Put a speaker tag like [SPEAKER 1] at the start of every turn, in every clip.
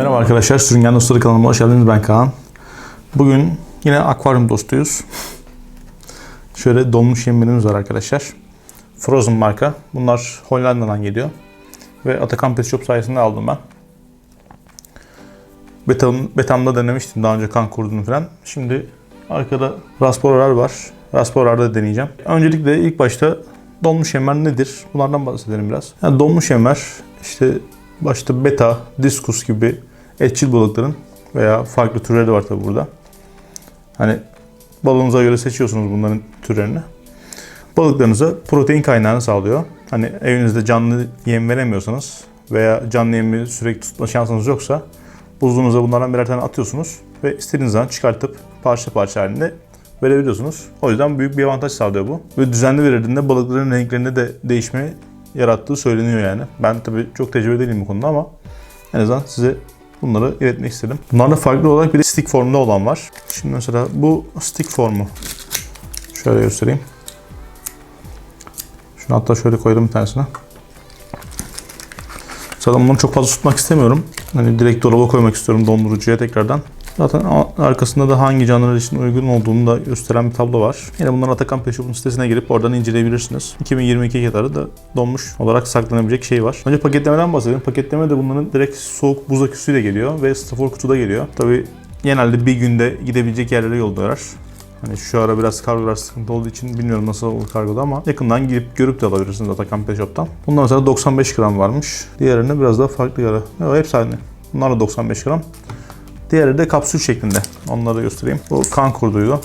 [SPEAKER 1] Merhaba arkadaşlar, Sürüngen Dostları kanalıma hoş geldiniz. Ben Kaan. Bugün yine akvaryum dostuyuz. Şöyle donmuş yemlerimiz var arkadaşlar. Frozen marka. Bunlar Hollanda'dan geliyor. Ve Atakan Pet Shop sayesinde aldım ben. Betam, Betam'da denemiştim daha önce kan kurduğunu falan. Şimdi arkada Rasporalar var. Rasporar'da deneyeceğim. Öncelikle ilk başta donmuş yemler nedir? Bunlardan bahsedelim biraz. Yani donmuş yemler işte başta beta, diskus gibi etçil balıkların veya farklı türleri de var tabi burada. Hani balığınıza göre seçiyorsunuz bunların türlerini. Balıklarınıza protein kaynağını sağlıyor. Hani evinizde canlı yem veremiyorsanız veya canlı yemi sürekli tutma şansınız yoksa buzluğunuza bunlardan birer tane atıyorsunuz ve istediğiniz zaman çıkartıp parça parça halinde verebiliyorsunuz. O yüzden büyük bir avantaj sağlıyor bu. Ve düzenli verildiğinde balıkların renklerinde de değişme yarattığı söyleniyor yani. Ben tabii çok tecrübe değilim bu konuda ama en azından size bunları iletmek istedim. Bunlarda farklı olarak bir de stick formda olan var. Şimdi mesela bu stick formu şöyle göstereyim. Şunu hatta şöyle koydum bir tanesine. Zaten bunu çok fazla tutmak istemiyorum. Hani direkt dolaba koymak istiyorum dondurucuya tekrardan. Zaten arkasında da hangi canlılar için uygun olduğunu da gösteren bir tablo var. Yine bunları Atakan Pet Shop'un sitesine girip oradan inceleyebilirsiniz. 2022 kadar da donmuş olarak saklanabilecek şey var. Önce paketlemeden bahsedelim. Paketleme de bunların direkt soğuk buz aküsüyle geliyor ve stafor kutuda geliyor. Tabi genelde bir günde gidebilecek yerlere yolluyorlar. Hani şu ara biraz kargolar sıkıntı olduğu için bilmiyorum nasıl olur kargoda ama yakından girip görüp de alabilirsiniz Atakan Pet Shop'tan. Bunlar mesela 95 gram varmış. Diğerlerine biraz daha farklı yarı. Evet, hepsi aynı. Bunlar da 95 gram. Diğeri de kapsül şeklinde. Onları da göstereyim. Bu kan kurduydu.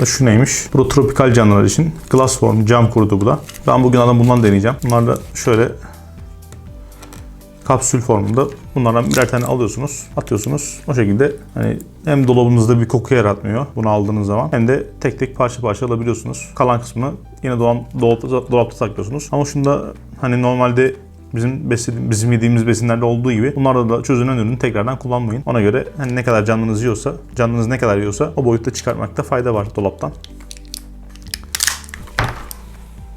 [SPEAKER 1] Ve şu neymiş? Bu da tropikal canlılar için. Glass form, cam kurdu bu da. Ben bugün adam bundan deneyeceğim. Bunlar da şöyle kapsül formunda bunlardan birer tane alıyorsunuz, atıyorsunuz. O şekilde hani hem dolabınızda bir koku yaratmıyor bunu aldığınız zaman hem de tek tek parça parça alabiliyorsunuz. Kalan kısmını yine dolapta, dolapta saklıyorsunuz. Ama şunda hani normalde bizim besin, bizim yediğimiz besinlerde olduğu gibi bunlarda da çözünen ürünü tekrardan kullanmayın. Ona göre hani ne kadar canınız yiyorsa, canınız ne kadar yiyorsa o boyutta çıkartmakta fayda var dolaptan.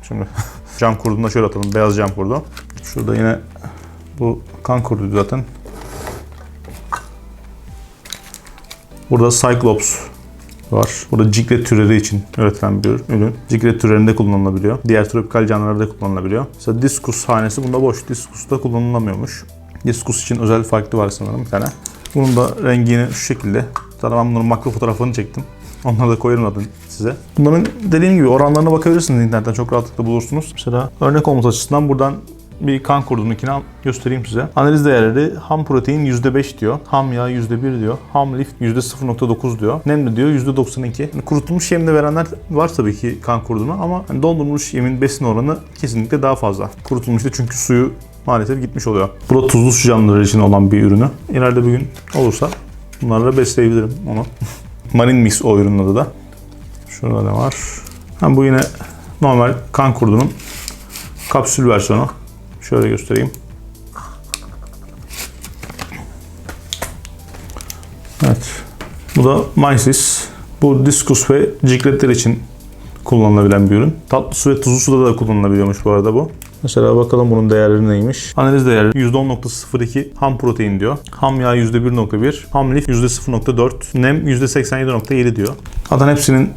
[SPEAKER 1] Şimdi cam kurdunu da şöyle atalım. Beyaz cam kurdu. Şurada yine bu kan kurdu zaten. Burada Cyclops var. Burada ciklet türleri için üretilen bir ürün. Ciklet türlerinde kullanılabiliyor. Diğer tropikal canlılarda kullanılabiliyor. Mesela diskus hanesi bunda boş. Diskusta kullanılamıyormuş. Diskus için özel farklı var sanırım bir tane. Bunun da rengini şu şekilde. Zaten ben bunların makro fotoğrafını çektim. Onları da koyarım adını size. Bunların dediğim gibi oranlarına bakabilirsiniz internetten çok rahatlıkla bulursunuz. Mesela örnek olması açısından buradan bir kan kurdununkini göstereyim size. Analiz değerleri ham protein %5 diyor. Ham yağ %1 diyor. Ham lif %0.9 diyor. Nemli diyor %92. Yani kurutulmuş yemde verenler var tabii ki kan kurdunu ama yani dondurulmuş yemin besin oranı kesinlikle daha fazla. Kurutulmuşta çünkü suyu maalesef gitmiş oluyor. Bu da tuzlu su canlıları için olan bir ürünü. İleride bir gün olursa bunlarla besleyebilirim onu. Marine Mix o ürünün adı da. Şurada ne var? Ha, bu yine normal kan kurdunun kapsül versiyonu. Şöyle göstereyim. Evet. Bu da Mysis. Bu diskus ve cikletler için kullanılabilen bir ürün. Tatlı su ve tuzlu suda da kullanılabiliyormuş bu arada bu. Mesela bakalım bunun değerleri neymiş. Analiz değeri %10.02 ham protein diyor. Ham yağ %1.1. Ham lif %0.4. Nem %87.7 diyor. Zaten hepsinin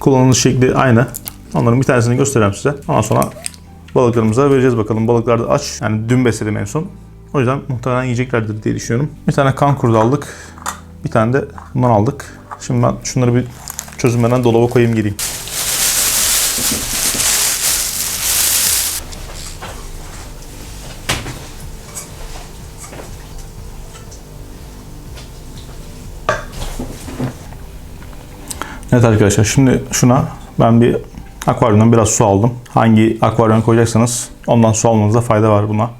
[SPEAKER 1] kullanılış şekli aynı. Onların bir tanesini göstereyim size. Ondan sonra balıklarımıza vereceğiz bakalım. Balıklar da aç. Yani dün besledim en son. O yüzden muhtemelen yiyeceklerdir diye düşünüyorum. Bir tane kan kurdu aldık. Bir tane de bundan aldık. Şimdi ben şunları bir çözümlenen dolaba koyayım geleyim. Evet arkadaşlar şimdi şuna ben bir akvaryumdan biraz su aldım. Hangi akvaryuma koyacaksanız ondan su almanıza fayda var buna.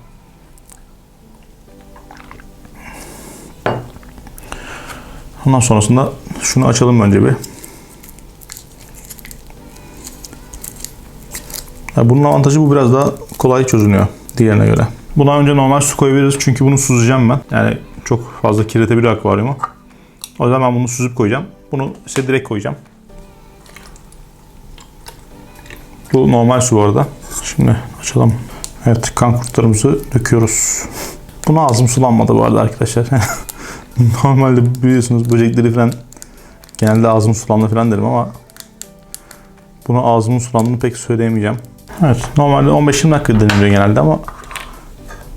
[SPEAKER 1] Ondan sonrasında şunu açalım önce bir. Bunun avantajı bu biraz daha kolay çözünüyor diğerine göre. Buna önce normal su koyabiliriz çünkü bunu süzeceğim ben. Yani çok fazla kirletebilir akvaryumu. O yüzden ben bunu süzüp koyacağım. Bunu ise direkt koyacağım. Bu normal su bu arada. Şimdi açalım. Evet kan kurtlarımızı döküyoruz. Buna ağzım sulanmadı bu arada arkadaşlar. Normalde biliyorsunuz böcekleri falan genelde ağzım sulandı falan derim ama buna ağzımın sulandığını pek söyleyemeyeceğim. Evet normalde 15-20 dakika deniliyor genelde ama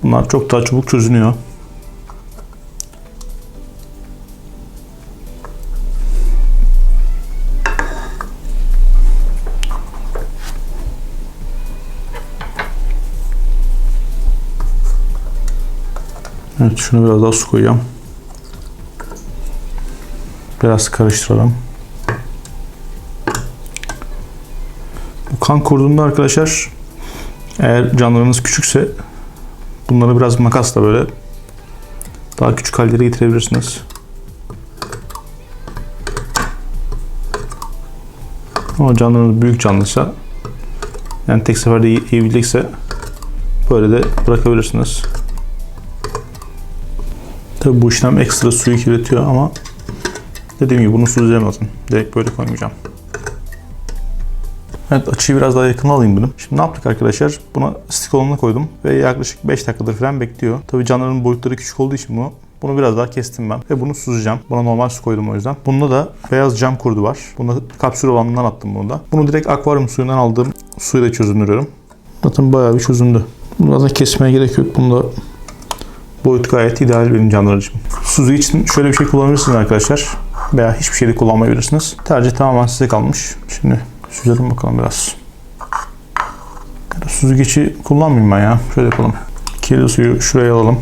[SPEAKER 1] bunlar çok daha çabuk çözünüyor. Evet şunu biraz daha su koyacağım. Biraz karıştıralım. Bu kan kurduğunda arkadaşlar eğer canlarınız küçükse bunları biraz makasla böyle daha küçük hallere getirebilirsiniz. Ama canlarınız büyük canlıysa yani tek seferde yiyebilecekse böyle de bırakabilirsiniz. Tabi bu işlem ekstra suyu kirletiyor ama dediğim gibi bunu süzemezsin. Direkt böyle koymayacağım. Evet açıyı biraz daha yakın alayım bunu. Şimdi ne yaptık arkadaşlar? Buna stick olanına koydum ve yaklaşık 5 dakikadır falan bekliyor. Tabi canların boyutları küçük olduğu için bu bunu biraz daha kestim ben ve bunu süzeceğim. Buna normal su koydum o yüzden. Bunda da beyaz cam kurdu var. Bunda kapsül olanından attım bunu da. Bunu direkt akvaryum suyundan aldığım suyla çözünürüyorum. Zaten bayağı bir çözündü. Bunu zaten kesmeye gerek yok. Bunda boyut gayet ideal benim canlar için. Suzu için şöyle bir şey kullanabilirsiniz arkadaşlar. Veya hiçbir şey de kullanmayabilirsiniz. Tercih tamamen size kalmış. Şimdi süzelim bakalım biraz. Da süzgeci kullanmayayım ben ya. Şöyle yapalım. Kirli suyu şuraya alalım.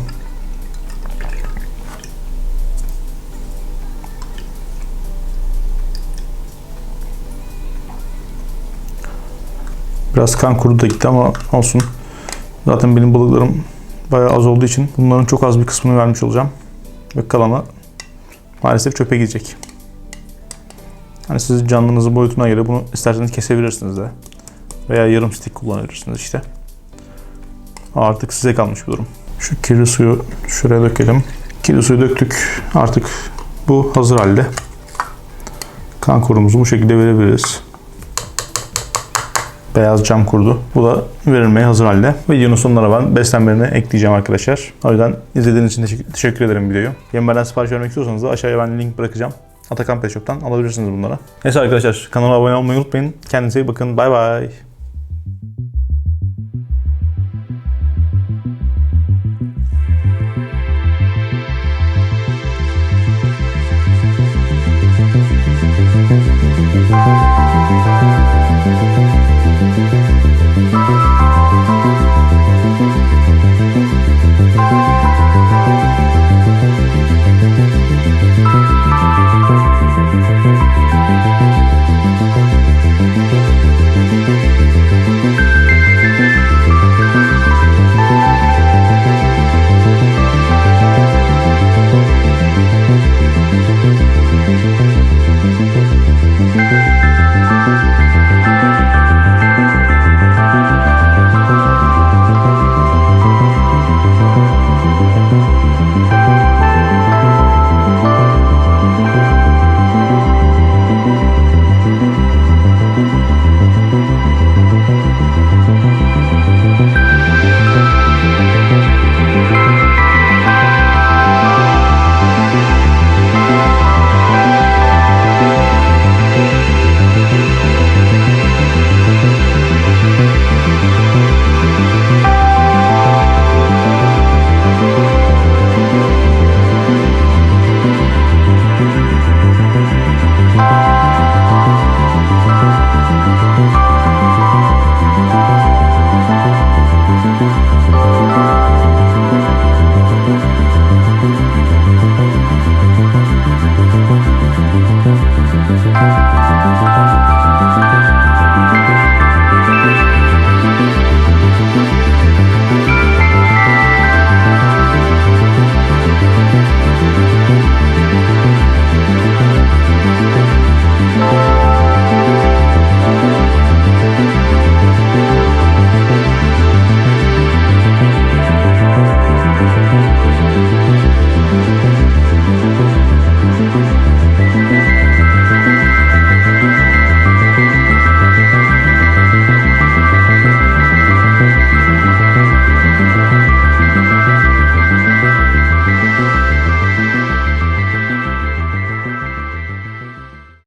[SPEAKER 1] Biraz kan kurudu da gitti ama olsun. Zaten benim balıklarım bayağı az olduğu için bunların çok az bir kısmını vermiş olacağım. Ve kalanı maalesef çöpe gidecek. Hani siz canlınızın boyutuna göre bunu isterseniz kesebilirsiniz de. Veya yarım stick kullanabilirsiniz işte. Artık size kalmış bir durum. Şu kirli suyu şuraya dökelim. Kirli suyu döktük. Artık bu hazır halde. Kan kurumuzu bu şekilde verebiliriz beyaz cam kurdu. Bu da verilmeye hazır halde. Videonun sonuna ben beslenmelerini ekleyeceğim arkadaşlar. O yüzden izlediğiniz için teşekkür, ederim videoyu. Yemlerden sipariş vermek istiyorsanız da aşağıya ben link bırakacağım. Atakan Pet Shop'tan alabilirsiniz bunları. Neyse arkadaşlar kanala abone olmayı unutmayın. Kendinize iyi bakın. Bay bay.